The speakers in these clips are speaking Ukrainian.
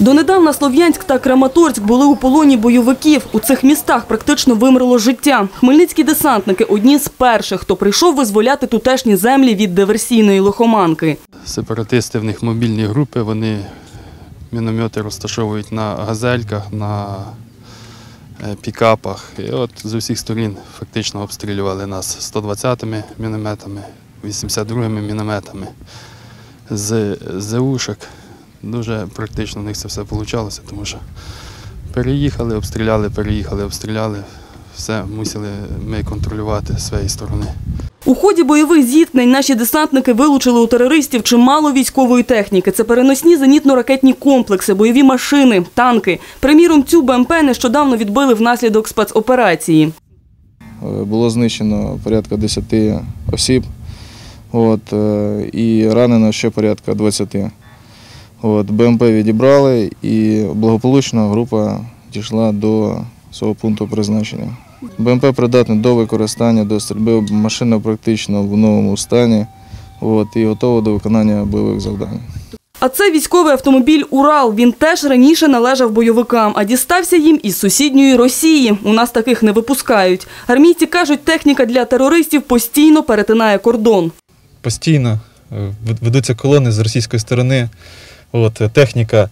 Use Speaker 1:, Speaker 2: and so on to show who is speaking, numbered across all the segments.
Speaker 1: Донедавна Слов'янськ та Краматорськ були у полоні бойовиків. У цих містах практично вимерло життя. Хмельницькі десантники одні з перших, хто прийшов визволяти тутешні землі від диверсійної лихоманки.
Speaker 2: Сепаратисти в них мобільні групи, вони міномети розташовують на газельках, на е, пікапах. І от з усіх сторін фактично обстрілювали нас 120-ми мінометами, 82-ми мінометами, з ЗУшок. Дуже практично в них це все вийшло, тому що переїхали, обстріляли, переїхали, обстріляли. Все мусили ми контролювати з своєї сторони.
Speaker 1: У ході бойових зіткнень наші десантники вилучили у терористів чимало військової техніки. Це переносні зенітно-ракетні комплекси, бойові машини, танки. Приміром, цю БМП нещодавно відбили внаслідок спецоперації.
Speaker 3: Е, Було знищено порядка 10 осіб, от, е, і ранено ще порядка 20. От, БМП відібрали і благополучно група дійшла до свого пункту призначення. БМП придатне до використання, до стрільби, машина практично в новому стані от, і готова до виконання бойових завдань.
Speaker 1: А це військовий автомобіль Урал. Він теж раніше належав бойовикам, а дістався їм із сусідньої Росії. У нас таких не випускають. Армійці кажуть, техніка для терористів постійно перетинає кордон.
Speaker 4: постійно е, ведуться колони з російської сторони. От, е, техніка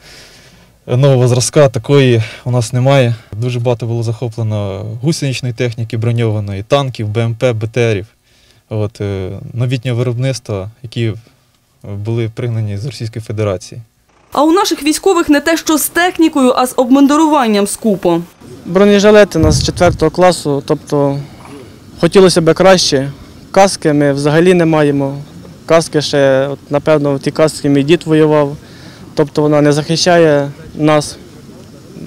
Speaker 4: нового зразка такої у нас немає. Дуже багато було захоплено гусеничної техніки броньованої, танків, БМП, БТРів. От, е, новітнього виробництва, які були пригнані з Російської Федерації.
Speaker 1: А у наших військових не те, що з технікою, а з обмундируванням скупо.
Speaker 5: Бронежилети у нас з 4 класу, тобто хотілося б краще. Каски ми взагалі не маємо. Каски ще, от, напевно, в ті каски мій дід воював Тобто вона не захищає нас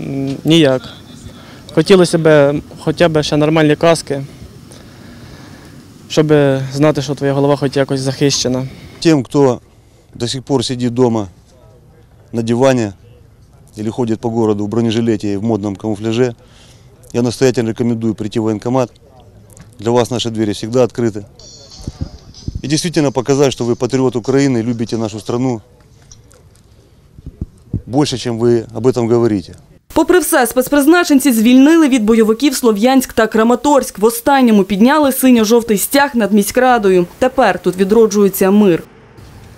Speaker 5: м, ніяк. Хотілося б хоча б ще нормальні каски, щоб знати, що твоя голова хоч якось захищена.
Speaker 6: Тем, кто до сих пор сидит дома на диване или ходит по городу в бронежилете и в модном камуфляже, я настоятельно рекомендую прийти в военкомат. Для вас наши двери всегда открыты. И действительно показать, что вы патриот Украины, любите нашу страну больше, чем вы об этом говорите.
Speaker 1: Попри все, спецпризначенці звільнили від бойовиків Слов'янськ та Краматорськ. В останньому підняли синьо-жовтий стяг над міськрадою. Тепер тут відроджується мир.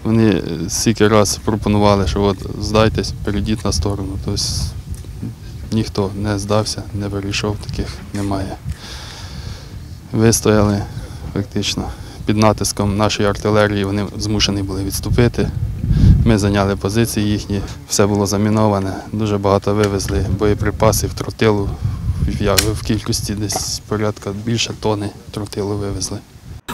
Speaker 2: Вони е, стільки раз пропонували, що от здайтесь, перейдіть на сторону. Тобто ніхто не здався, не вирішов, таких немає. Вистояли фактично під натиском нашої артилерії, вони змушені були відступити. Ми зайняли позиції їхні, все було заміноване, дуже багато вивезли боєприпасів, тротилу. Я в кількості десь порядка більше тони тротилу вивезли.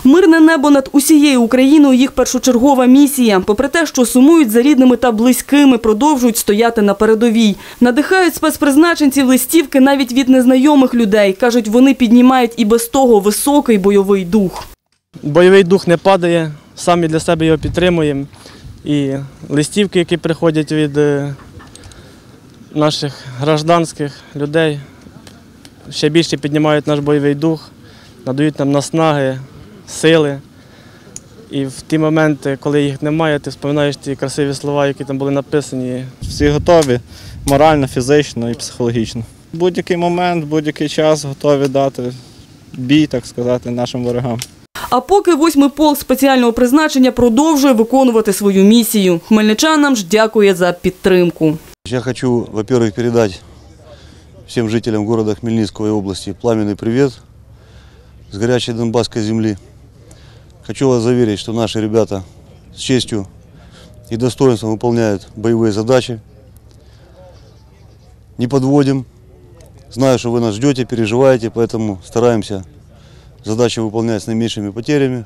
Speaker 1: Мирне небо над усією Україною їх першочергова місія. Попри те, що сумують за рідними та близькими, продовжують стояти на передовій. Надихають спецпризначенців листівки навіть від незнайомих людей. Кажуть, вони піднімають і без того високий бойовий дух.
Speaker 5: Бойовий дух не падає, самі для себе його підтримуємо. І листівки, які приходять від е, наших гражданських людей, ще більше піднімають наш бойовий дух, надають нам наснаги, сили. І в ті моменти, коли їх немає, ти вспоминаєш ті красиві слова, які там були написані.
Speaker 7: Всі готові морально, фізично і психологічно. Будь-який момент, будь-який час готові дати бій, так сказати, нашим ворогам.
Speaker 1: А поки восьмий полк спеціального призначення продовжує виконувати свою місію. Хмельничанам ж дякує за підтримку.
Speaker 6: Я хочу, во-первых, передать всем жителям города Хмельницкого и области пламенный привет с горячей донбасской земли. Хочу вас заверить, что наши ребята с честью и достоинством выполняют боевые задачи. Не подводим. Знаю, что вы нас ждете, переживаете, поэтому стараемся задачи выполнять с наименьшими потерями.